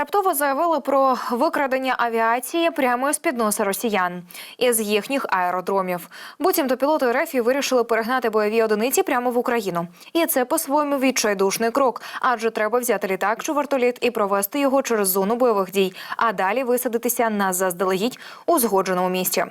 Раптово заявили про викрадення авіації прямо з під носа росіян із їхніх аеродромів. Буцімто пілоти РФ вирішили перегнати бойові одиниці прямо в Україну. І це по-своєму відчайдушний крок, адже треба взяти літак чи вертоліт і провести його через зону бойових дій, а далі висадитися на заздалегідь узгодженому місці.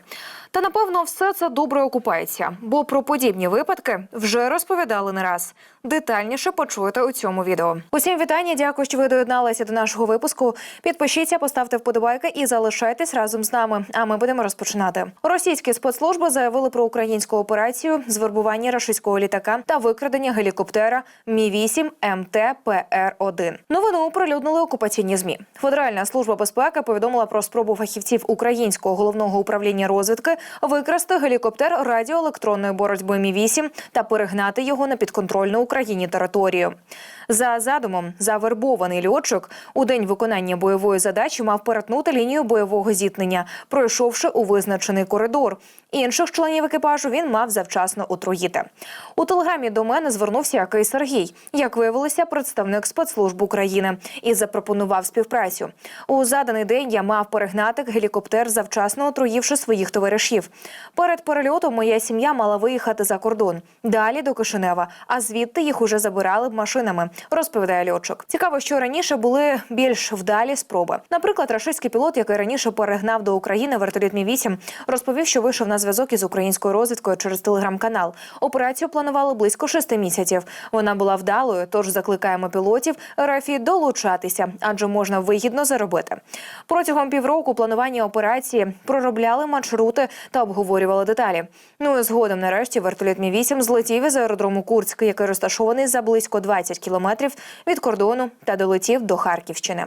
Та напевно все це добре окупається, бо про подібні випадки вже розповідали не раз. Детальніше почуєте у цьому відео. Усім вітання. Дякую, що ви доєдналися до нашого випуску. Підпишіться, поставте вподобайки і залишайтесь разом з нами. А ми будемо розпочинати. Російські спецслужби заявили про українську операцію з вербування рашистського літака та викрадення гелікоптера Мі 8 МТПР 1 Новину оприлюднили окупаційні змі. Федеральна служба безпеки повідомила про спробу фахівців українського головного управління розвідки викрасти гелікоптер радіоелектронної боротьби Мі 8 та перегнати його на підконтрольну Україні територію. За задумом, завербований льотчик у день виконання бойової задачі мав перетнути лінію бойового зіткнення, пройшовши у визначений коридор. Інших членів екіпажу він мав завчасно отруїти. У телеграмі до мене звернувся якийсь Сергій, як виявилося, представник спецслужб України, і запропонував співпрацю. У заданий день я мав перегнати гелікоптер, завчасно отруївши своїх товаришів. Перед перельотом моя сім'я мала виїхати за кордон, далі до Кишинева, а звідти їх уже забирали б машинами, розповідає льотчик. Цікаво, що раніше були більш вдалі спроби. Наприклад, рашистський пілот, який раніше перегнав до України вертоліт Мі 8 розповів, що вийшов на зв'язок із українською розвідкою через телеграм-канал. Операцію планували близько шести місяців. Вона була вдалою, тож закликаємо пілотів РФІ долучатися, адже можна вигідно заробити. Протягом півроку планування операції проробляли маршрути та обговорювали деталі. Ну і згодом, нарешті, вертоліт Мі 8 злетів із аеродрому Курськ, який розташований за близько 20 кілометрів від кордону та долетів до Харківщини.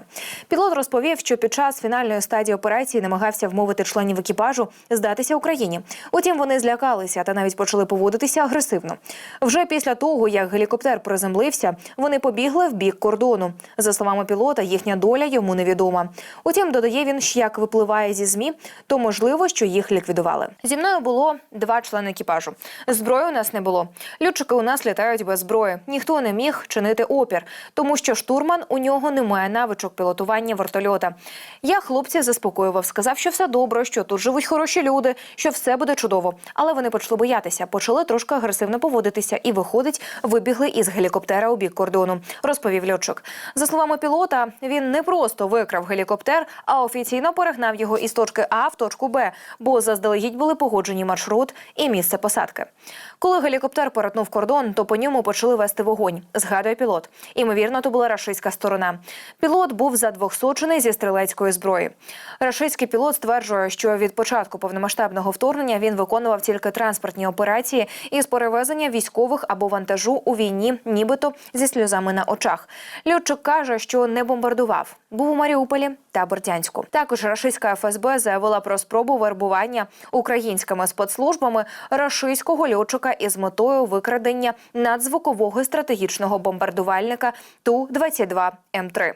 Пілот розповів, що під час фінальної стадії операції намагався вмовити членів екіпажу здатися Україні. Утім, вони злякалися та навіть почали поводитися агресивно. Вже після того, як гелікоптер приземлився, вони побігли в бік кордону. За словами пілота, їхня доля йому невідома. Утім, додає він, що як випливає зі змі, то можливо, що їх ліквідували. Зі мною було два члени екіпажу. Зброї у нас не було. Льотчики у нас літають без зброї. Ніхто не міг чинити опір, тому що штурман у нього немає навичок пілотування вертольота. Я хлопців заспокоював, сказав, що все добре, що тут живуть хороші люди, що все буде чудово. Але вони почали боятися, почали трошки агресивно поводитися і, виходить, вибігли із гелікоптера у бік кордону. Розповів льотчик. За словами пілота, він не просто викрав гелікоптер, а офіційно перегнав його із точки А в точку Б, бо заздалегідь були погоджені маршрут і місце посадки. Коли гелікоптер перетнув кордон, то по ньому почали вести вогонь. Згадує пілот. Імовірно, то була рашистська сторона. Пілот був задвохсочений зі стрілецької зброї. Рашистський пілот стверджує, що від початку повномасштабного вторгнення він виконував тільки транспортні операції із перевезення військових або вантажу у війні, нібито зі сльозами на очах. Льотчик каже, що не бомбардував. Був у Маріуполі та Бердянську. Також рашистська ФСБ заявила про спробу вербування українськими спецслужбами рашистського льотчика із метою викрадення надзвукового стратегічного бомбардувальника ту 22 м 3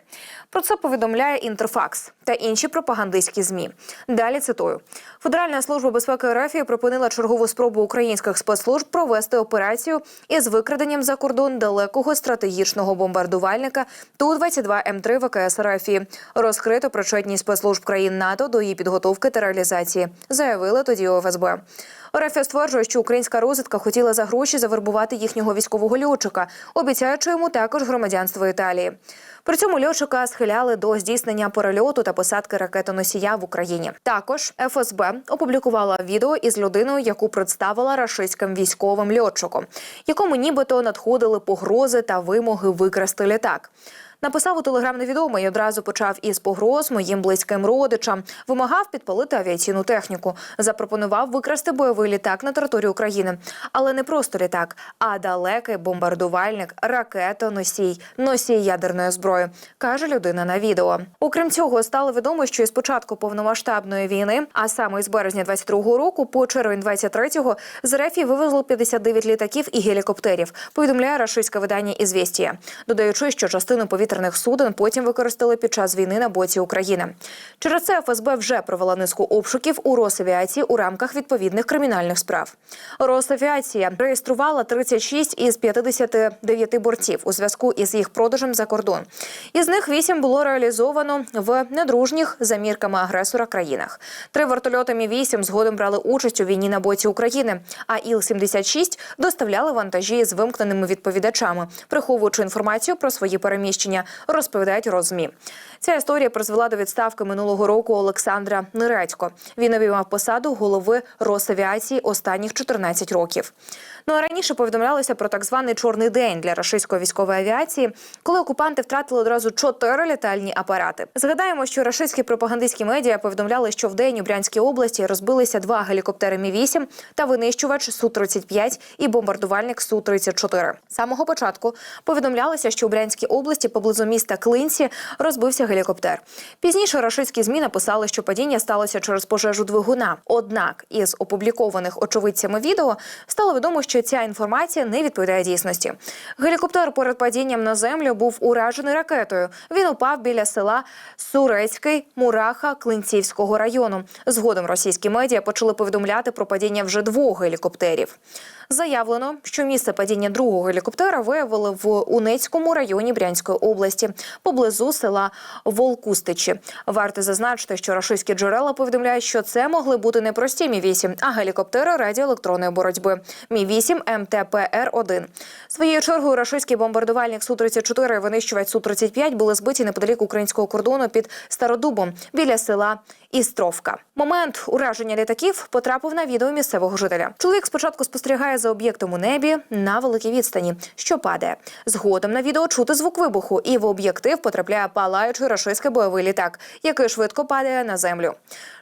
Про це повідомляє Інтерфакс та інші пропагандистські змі. Далі цитую: Федеральна служба безпеки РФ припинила чергову спробу українських спецслужб провести операцію із викраденням за кордон далекого стратегічного бомбардувальника ту 22 м 3 ВКС РФ. Розкрито причетність спецслужб країн НАТО до її підготовки та реалізації, заявили тоді у ФСБ. РФ стверджує, що українська розвідка хотіла за гроші завербувати їхнього військового льотчика, обіцяючи йому також громадянство Італії. При цьому льотчика схиляли до здійснення перельоту та посадки ракетоносія в Україні. Також ФСБ опублікувала відео із людиною, яку представила рашистським військовим льотчиком, якому нібито надходили погрози та вимоги викрасти літак. Написав у телеграм невідомий і одразу почав із погроз моїм близьким родичам. Вимагав підпалити авіаційну техніку. Запропонував викрасти бойовий літак на територію України, але не просто літак, а далекий бомбардувальник, ракетоносій, носій ядерної зброї, каже людина на відео. Окрім цього, стало відомо, що із початку повномасштабної війни, а саме з березня 22-го року по червень 23-го, з РФ вивезло 59 літаків і гелікоптерів. Повідомляє рашистське видання «Ізвєстія», додаючи, що частину повітря повітряних суден потім використали під час війни на боці України. Через це ФСБ вже провела низку обшуків у Росавіації у рамках відповідних кримінальних справ. Росавіація реєструвала 36 із 59 борців у зв'язку із їх продажем за кордон. Із них 8 було реалізовано в недружніх за мірками агресора країнах. Три вертольоти Мі-8 згодом брали участь у війні на боці України, а Іл-76 доставляли вантажі з вимкненими відповідачами, приховуючи інформацію про свої переміщення, розповідають розмі. Ця історія призвела до відставки минулого року Олександра Нерецько. Він обіймав посаду голови Росавіації останніх 14 років. Ну а раніше повідомлялося про так званий чорний день для рашистської військової авіації, коли окупанти втратили одразу чотири літальні апарати. Згадаємо, що рашистські пропагандистські медіа повідомляли, що в день у Брянській області розбилися два гелікоптери Мі 8 та винищувач су 35 і бомбардувальник су 34 З Самого початку повідомлялося, що у Брянській області поблизу міста Клинці розбився гелікоптер. Пізніше рашистські змі написали, що падіння сталося через пожежу двигуна. Однак із опублікованих очевидцями відео стало відомо, що ця інформація не відповідає дійсності. Гелікоптер перед падінням на землю був уражений ракетою. Він упав біля села Сурецький Мураха Клинцівського району. Згодом російські медіа почали повідомляти про падіння вже двох гелікоптерів. Заявлено, що місце падіння другого гелікоптера виявили в Унецькому районі Брянської області поблизу села Волкустичі. Варто зазначити, що рашистські джерела повідомляють, що це могли бути не прості мі 8 а гелікоптери радіоелектронної боротьби. Мі 8 МТПР 1 Своєю чергою рашистський бомбардувальник су 34 і винищувач су 35 були збиті неподалік українського кордону під Стародубом біля села Істровка. Момент ураження літаків потрапив на відео місцевого жителя. Чоловік спочатку спостерігає за об'єктом у небі на великій відстані, що падає. Згодом на відео чути звук вибуху, і в об'єктив потрапляє палаючий рашистський бойовий літак, який швидко падає на землю.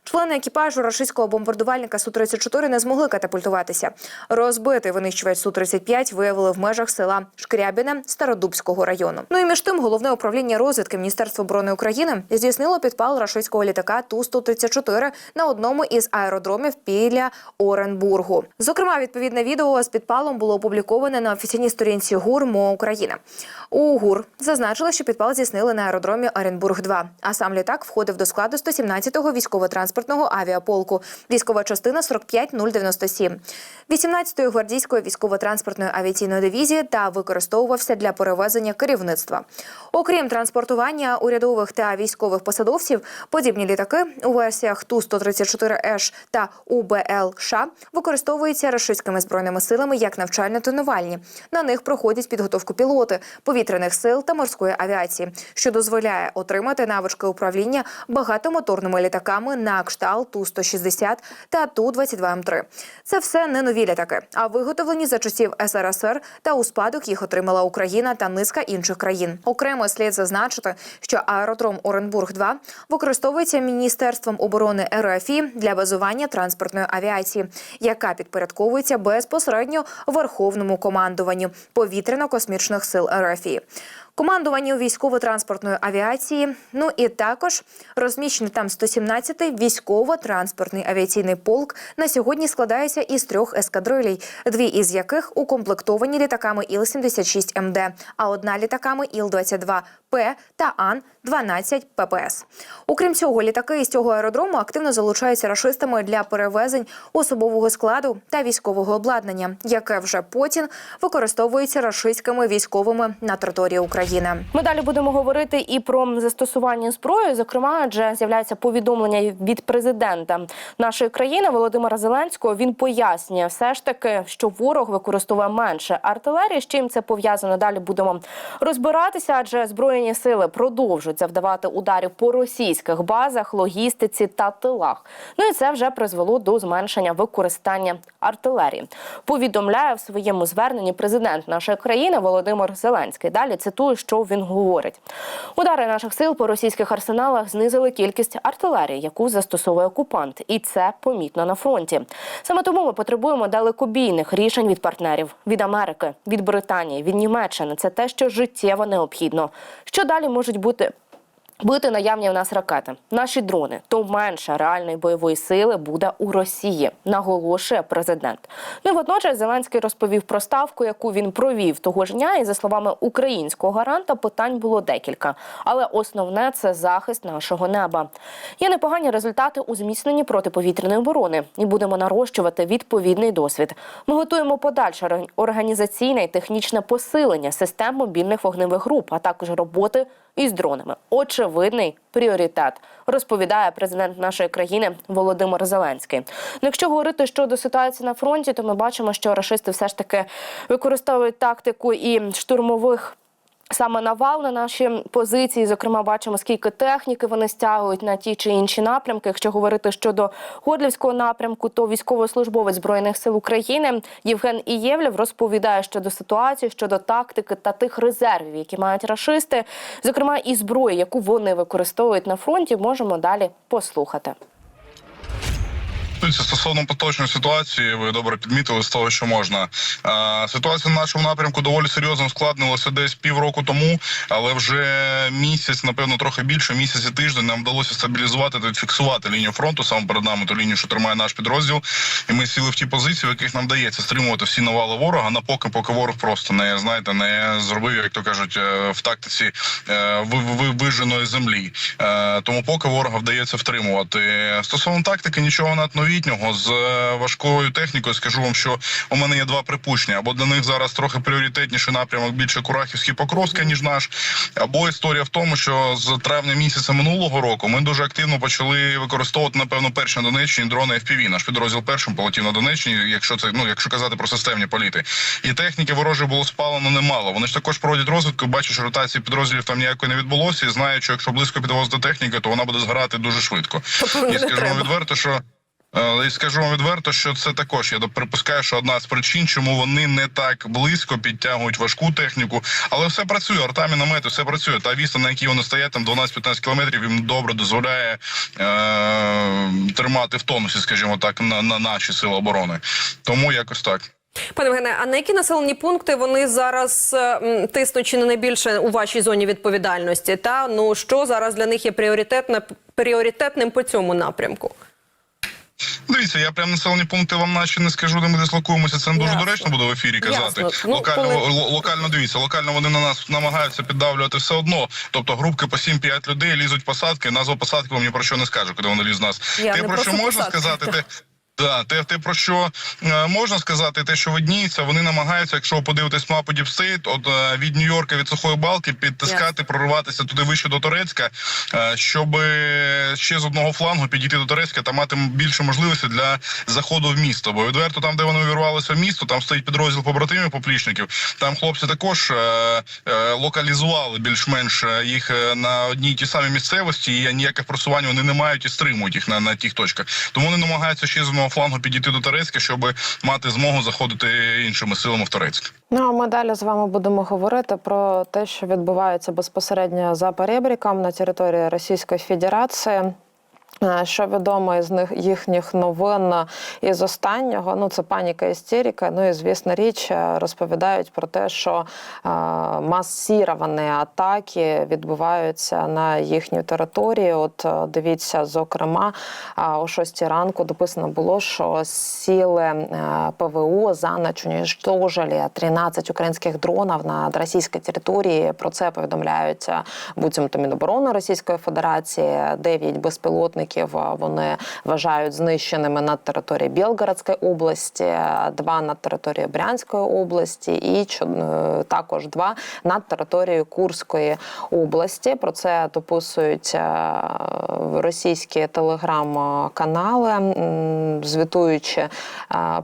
Члени екіпажу рашистського бомбардувальника су 34 не змогли катапультуватися. Розбитий винищувач су 35 виявили в межах села Шкрябіне Стародубського району. Ну і між тим головне управління розвідки Міністерства оборони України здійснило підпал рашистського літака ту 134 на одному із аеродромів біля Оренбургу. Зокрема, відповідне відео з підпалом було опубліковане на офіційній сторінці ГУР МО Україна. У ГУР зазначили, що підпал здійснили на аеродромі Оренбург 2 а сам літак входив до складу 117-го військово-транспортного авіаполку. Військова частина 45097. 18-ї гвардійської військово-транспортної авіаційної дивізії та використовувався для перевезення керівництва. Окрім транспортування урядових та військових посадовців, подібні літаки у версіях ту 134 еш та УБЛ США використовуються рашистськими збройними силами як навчально-тренувальні. На них проходять підготовку пілоти повітряних сил та морської авіації, що дозволяє отримати навички управління багатомоторними літаками на кшталт ту 160 та ту 22 м 3 Це все не нові літаки, а виготовлені за часів СРСР та у спадок їх отримала Україна та низка інших країн. Окремо слід зазначити, що аеродром Оренбург 2 використовується міністерством оборони РФІ для базування транспортної авіації, яка підпорядковується безпосередньо верховному командуванню повітряно-космічних сил РФІ. Командуванню військово-транспортної авіації, ну і також розміщений там 117-й військово-транспортний авіаційний полк на сьогодні складається із трьох ескадрилій, дві із яких укомплектовані літаками Іл-76 МД, а одна літаками Іл-22 П та Ан-12 ППС. Окрім цього, літаки із цього аеродрому активно залучаються рашистами для перевезень особового складу та військового обладнання, яке вже потім використовується рашистськими військовими на території України. Ми далі будемо говорити і про застосування зброї. Зокрема, адже з'являється повідомлення від президента нашої країни Володимира Зеленського. Він пояснює все ж таки, що ворог використовує менше артилерії. З чим це пов'язано? Далі будемо розбиратися, адже збройні сили продовжують завдавати ударів по російських базах, логістиці та тилах. Ну і це вже призвело до зменшення використання артилерії. Повідомляє в своєму зверненні президент нашої країни Володимир Зеленський. Далі цитую, що він говорить: удари наших сил по російських арсеналах знизили кількість артилерії, яку застосовує окупант, і це помітно на фронті. Саме тому ми потребуємо далекобійних рішень від партнерів від Америки, від Британії, від Німеччини. Це те, що життєво необхідно. Що далі можуть бути Бити наявні в нас ракети, наші дрони, то менше реальної бойової сили буде у Росії, наголошує президент. Ну і водночас Зеленський розповів про ставку, яку він провів того ж дня. І за словами українського гаранта, питань було декілька. Але основне це захист нашого неба. Є непогані результати у зміцненні протиповітряної оборони, і будемо нарощувати відповідний досвід. Ми готуємо подальше організаційне і технічне посилення систем мобільних вогневих груп, а також роботи із дронами. Очевидний пріоритет, розповідає президент нашої країни Володимир Зеленський. Ну, якщо говорити щодо ситуації на фронті, то ми бачимо, що рашисти все ж таки використовують тактику і штурмових. Саме навал на наші позиції, зокрема, бачимо, скільки техніки вони стягують на ті чи інші напрямки. Якщо говорити щодо Горлівського напрямку, то військовослужбовець збройних сил України Євген Ієвлєв розповідає щодо ситуації, щодо тактики та тих резервів, які мають рашисти, зокрема і зброї, яку вони використовують на фронті. Можемо далі послухати. Дивіться, Стосовно поточної ситуації, ви добре підмітили з того, що можна. Ситуація на нашому напрямку доволі серйозно ускладнилася десь півроку тому, але вже місяць, напевно, трохи більше, місяць і тиждень нам вдалося стабілізувати та фіксувати лінію фронту саме перед нами, ту лінію, що тримає наш підрозділ. І ми сіли в ті позиції, в яких нам вдається стримувати всі навали ворога. На поки, поки ворог просто не знаєте, не зробив, як то кажуть, е, в тактиці е, ви- ви- виженої землі. Е, Тому поки ворога вдається втримувати. Стосовно тактики, нічого надновітнього з е, важкою технікою. Скажу вам, що у мене є два припущення. Або для них зараз трохи пріоритетніший напрямок більше Курахівський Покровська, ніж наш. Або історія в тому, що з травня місяця минулого року ми дуже активно почали використовувати напевно перші на Донеччині дрони FPV. Наш підрозділ першим полетів на Донеччині, якщо це ну якщо казати про системні політи. І техніки ворожої було спалено немало. Вони ж також проводять розвідку. Бачу, що ротації підрозділів там ніякої не відбулося. І знаю, що якщо близько підвозити техніки, то вона буде згорати дуже швидко. Тобто І скажу вам відверто, що. Е, І скажу вам відверто, що це також я припускаю, що одна з причин, чому вони не так близько підтягують важку техніку, але все працює. Арта, міномети, все працює. Та відстань, на якій вони стоять, там 12-15 кілометрів, їм добре дозволяє е- тримати в тонусі, скажімо так, на, на наші сили оборони. Тому якось так. Пане Євгене, а на які населені пункти вони зараз е, тиснуть чи не найбільше у вашій зоні відповідальності? Та ну що зараз для них є пріоритетне пріоритетним по цьому напрямку? Дивіться, я прям населені пункти вам наче не скажу, де ми дислокуємося. Це не дуже Ясно. доречно буде в ефірі казати. Ясно. Ну, локально, коли- л- локально дивіться, локально вони на нас намагаються піддавлювати все одно. Тобто групки по 7-5 людей лізуть посадки. Назва посадки вам ні про що не скажу, коли вони лізуть нас. Я те не про що можна посадки, сказати, так. те. Да, те, те, про що е, можна сказати, те, що видніється, вони намагаються, якщо ви подивитесь мапу Діпстейт, от е, від Нью-Йорка, від сухої балки, підтискати, прориватися туди вище до Турецька, е, щоб ще з одного флангу підійти до Турецька та мати більше можливості для заходу в місто. Бо відверто там, де вони увірвалися в місто, там стоїть підрозділ побратимів поплічників. Там хлопці також е, е, локалізували більш-менш їх на одній і ті самі місцевості, і ніяких просувань вони не мають і стримують їх на, на тих точках. Тому вони намагаються ще з одного флангу підійти до Турецька, щоб мати змогу заходити іншими силами в Турецьк. Ну а ми далі з вами будемо говорити про те, що відбувається безпосередньо за перебріком на території Російської Федерації. Е, Що відомо із них їхніх новин із останнього, ну це паніка істерика. Ну і звісна річ е, розповідають про те, що е, масіровані атаки відбуваються на їхню територію. От е, дивіться, зокрема, е, о 6 ранку дописано було, що сили е, ПВО за ніч уничтожили 13 українських дронів над російській території. Про це повідомляють е, буцімто Міноборони Російської Федерації. 9 безпілотників е, вони вважають знищеними над територією Білгородської області, два над територією Брянської області і е, також два над територією Курської області. Про це дописують е, російські телеграм-канали, звітуючи е,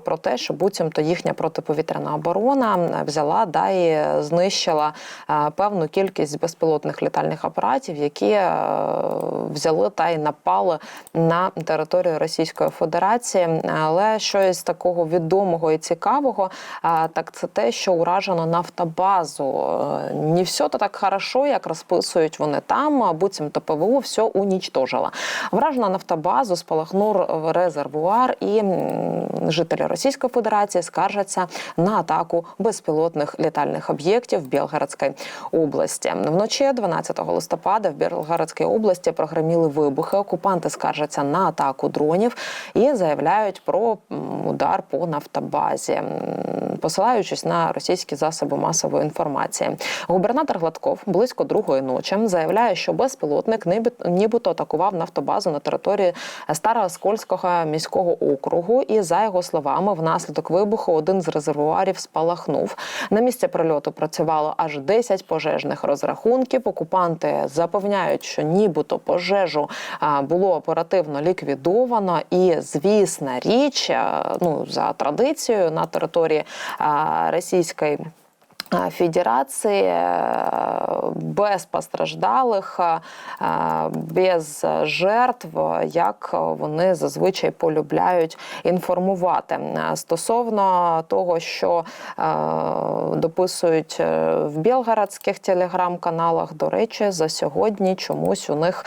про те, що буцімто їхня протиповітряна оборона взяла да і знищила певну кількість безпілотних літальних апаратів, які взяли та й напали попали на територію Російської Федерації. Але щось такого відомого і цікавого, так це те, що уражено нафтобазу. Е, Не все то так хорошо, як розписують вони там. Буцімто ПВУ все унічтожило. Вражена нафтобазу, спалахнув резервуар, і жителі Російської Федерації скаржаться на атаку безпілотних літальних об'єктів в Білгородській області. Вночі 12 листопада в Білгородській області прогреміли вибухи. Окупанти скаржаться на атаку дронів і заявляють про удар по нафтобазі, посилаючись на російські засоби масової інформації. Губернатор Гладков близько другої ночі заявляє, що безпілотник нібито- атакував нафтобазу на території Старооскольського міського округу. І за його словами, внаслідок вибуху один з резервуарів спалахнув. На місці прильоту працювало аж 10 пожежних розрахунків. Окупанти запевняють, що нібито пожежу а, оперативно ліквідовано. І звісна річ, ну за традицією на території російської. А, Федерації е, без постраждалих, е, без жертв, як вони зазвичай полюбляють інформувати Е, стосовно того, що е, дописують е, в білгородських телеграм-каналах. До речі, за сьогодні чомусь у них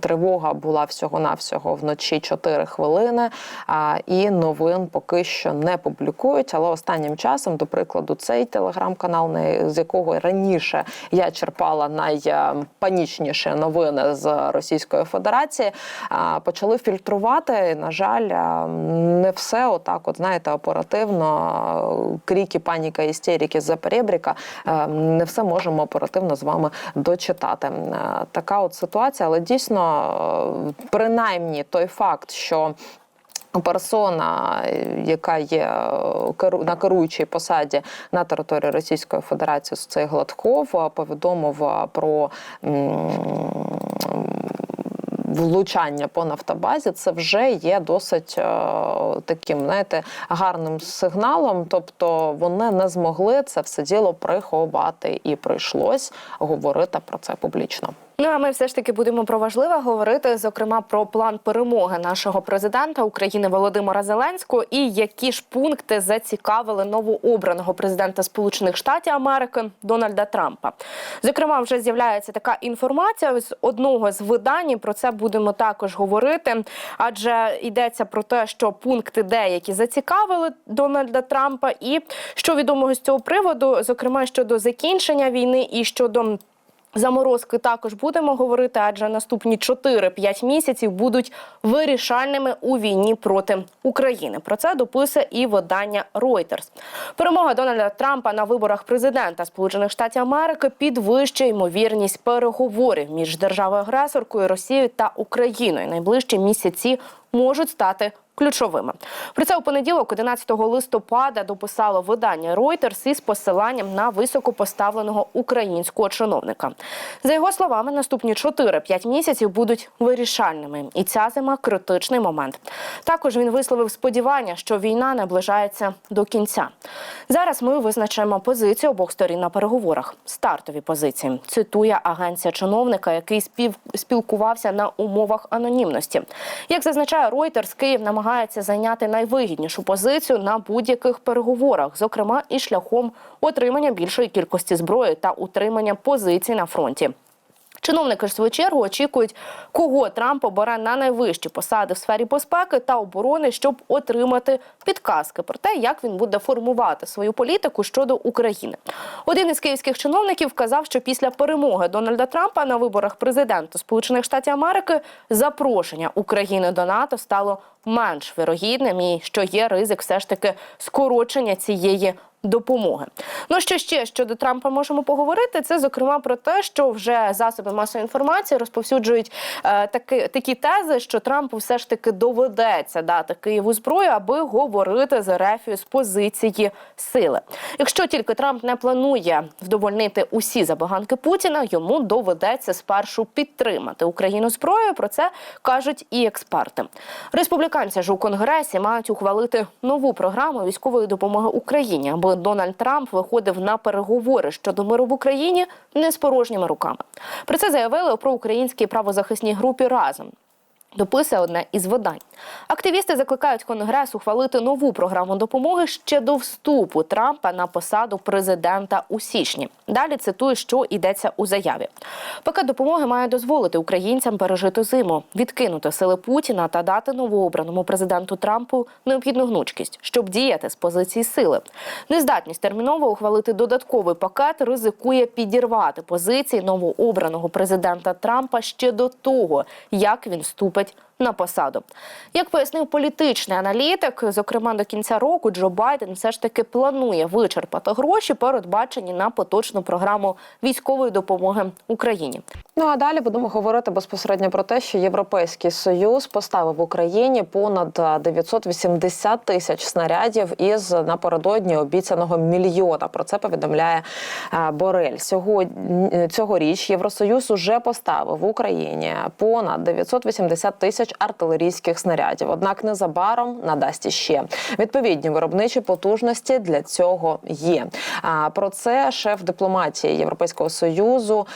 тривога була всього-навсього вночі 4 хвилини. І новин поки що не публікують. Але останнім часом, до прикладу, цей телеграм-канал, з якого раніше я черпала найпанічніші новини з Російської Федерації, почали фільтрувати. На жаль, не все отак, от знаєте, оперативно а, крики, паніка, істерики з перебріка. Не все можемо оперативно з вами дочитати. Така от ситуація, але дійсно, принаймні, той факт, що Персона, е, яка є е, на керуючій посаді на території Російської Федерації, цей Гладков е, повідомив е, про влучання по нафтобазі, це вже є досить таким, знаєте, гарним сигналом. Тобто вони не змогли це все діло приховати, і прийшлось говорити про це публічно. Ну а ми все ж таки будемо про важливе говорити, зокрема про план перемоги нашого президента України Володимира Зеленського і які ж пункти зацікавили новообраного президента Сполучених Штатів Америки Дональда Трампа. Зокрема, вже з'являється така інформація з одного з видань. Про це будемо також говорити, адже йдеться про те, що пункти деякі зацікавили Дональда Трампа, і що відомого з цього приводу, зокрема щодо закінчення війни і щодо. Заморозки також будемо говорити, адже наступні 4-5 місяців будуть вирішальними у війні проти України. Про це дописує і видання Reuters. Перемога Дональда Трампа на виборах президента Сполучених Штатів Америки підвищує ймовірність переговорів між державою-агресоркою Росією та Україною. Найближчі місяці можуть стати ключовими. Про це у понеділок, 11 листопада, дописало видання Reuters із посиланням на високопоставленого українського чиновника. За його словами, наступні 4-5 місяців будуть вирішальними, і ця зима критичний момент. Також він висловив сподівання, що війна наближається до кінця. Зараз ми визначаємо позицію обох сторін на переговорах. Стартові позиції цитує агенція чиновника, який спів спілкувався на умовах анонімності. Як зазначає Reuters, Київ намагається зайняти найвигіднішу позицію на будь-яких переговорах, зокрема і шляхом отримання більшої кількості зброї та утримання позицій на фронті. Чиновники ж в свою чергу очікують, кого Трамп обере на найвищі посади в сфері безпеки та оборони, щоб отримати підказки про те, як він буде формувати свою політику щодо України. Один із київських чиновників вказав, що після перемоги Дональда Трампа на виборах президента Сполучених Штатів Америки запрошення України до НАТО стало менш вірогідним, і що є ризик все ж таки скорочення цієї допомоги. Ну що ще щодо Трампа можемо поговорити? Це зокрема про те, що вже засоби масової інформації розповсюджують е, такі, такі тези, що Трампу все ж таки доведеться дати Києву зброю, аби говорити з Ерефію з позиції сили. Якщо тільки Трамп не планує вдовольнити усі забаганки Путіна, йому доведеться спершу підтримати Україну зброєю. Про це кажуть і експерти. Республіканці ж у конгресі мають ухвалити нову програму військової допомоги Україні, аби Дональд Трамп виходив на переговори щодо миру в Україні не з порожніми руками. Про це заявили у проукраїнській правозахисній групі разом. Дописує одне із видань. Активісти закликають Конгрес ухвалити нову програму допомоги ще до вступу Трампа на посаду президента у січні. Далі цитую, що йдеться у заяві. Пакет допомоги має дозволити українцям пережити зиму, відкинути сили Путіна та дати новообраному президенту Трампу необхідну гнучкість, щоб діяти з позиції сили. Нездатність терміново ухвалити додатковий пакет ризикує підірвати позиції новообраного президента Трампа ще до того, як він вступить на посаду. Як пояснив політичний аналітик, зокрема до кінця року Джо Байден все ж таки планує вичерпати гроші, передбачені на поточну програму військової допомоги Україні. Ну а далі будемо говорити безпосередньо про те, що Європейський союз поставив Україні понад а, 980 тисяч снарядів із напередодні обіцяного мільйона. Про це повідомляє Борель. Сьогодні цьогоріч Євросоюз уже поставив в Україні понад 980 тисяч артилерійських снарядів. Однак незабаром надасть іще відповідні виробничі потужності для цього є. А про це шеф дипломатії Європейського союзу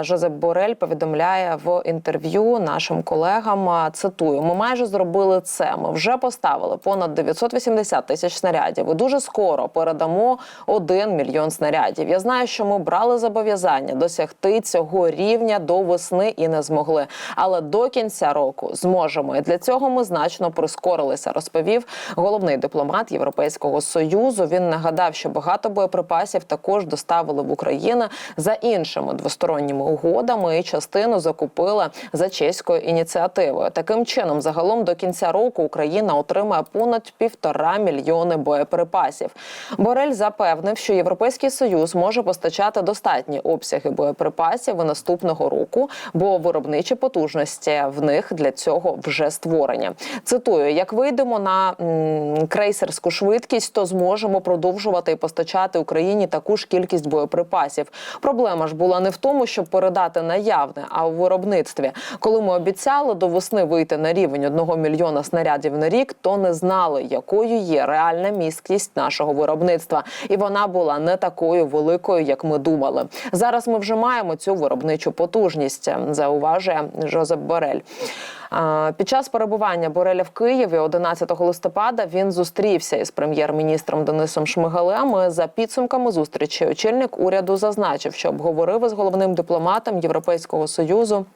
Жозеп Борель повідомляє в інтерв'ю нашим колегам. Цитую: ми майже зробили це. Ми вже поставили понад 980 тисяч снарядів. І дуже скоро передамо 1 мільйон снарядів. Я знаю, що ми брали зобов'язання досягти цього рівня до весни і не змогли. Але до кінця року зможемо. І для цього ми значно прискорилися. Розповів головний дипломат Європейського союзу. Він нагадав, що багато боєприпасів також доставили в Україну за іншими двосторонніми угодами, і частину закупили за чеською ініціативою. Таким чином, загалом до кінця року Україна отримає понад півтора мільйони боєприпасів. Борель запевнив, що Європейський союз може постачати достатні обсяги боєприпасів наступного року, бо виробничі потужності в них для цього вже створені. Цитую: як вийдемо на м, крейсерську швидкість, то зможемо продовжувати постачати Україні таку ж кількість боєприпасів. Проблема ж була не в тому, щоб передати наявне, а у виробництві. Коли ми обіцяли до весни вийти на рівень одного мільйона снарядів на рік, то не знали, якою є реальна місткість нашого виробництва, і вона була не такою великою, як ми думали. Зараз ми вже маємо цю виробничу потужність, зауважує Жозеп Борель. Під час перебування Бореля в Києві 11 листопада він зустрівся із прем'єр-міністром Денисом Шмигалем. За підсумками зустрічі очільник уряду зазначив, що обговорив із головним дипломатом Європейського союзу.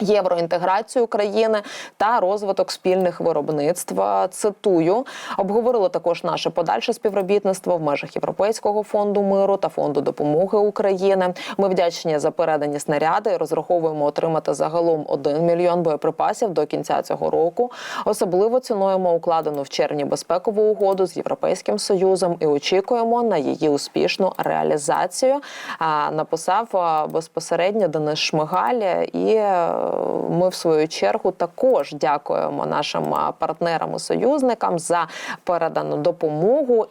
Євроінтеграцію країни та розвиток спільних виробництв. Цитую, обговорили також наше подальше співробітництво в межах Європейського фонду миру та фонду допомоги України. Ми вдячні за передані снаряди. Розраховуємо отримати загалом 1 мільйон боєприпасів до кінця цього року. Особливо цінуємо укладену в червні безпекову угоду з Європейським Союзом і очікуємо на її успішну реалізацію. Написав безпосередньо Денис Шмигаль і ми в свою чергу також дякуємо нашим партнерам і союзникам за передану допомогу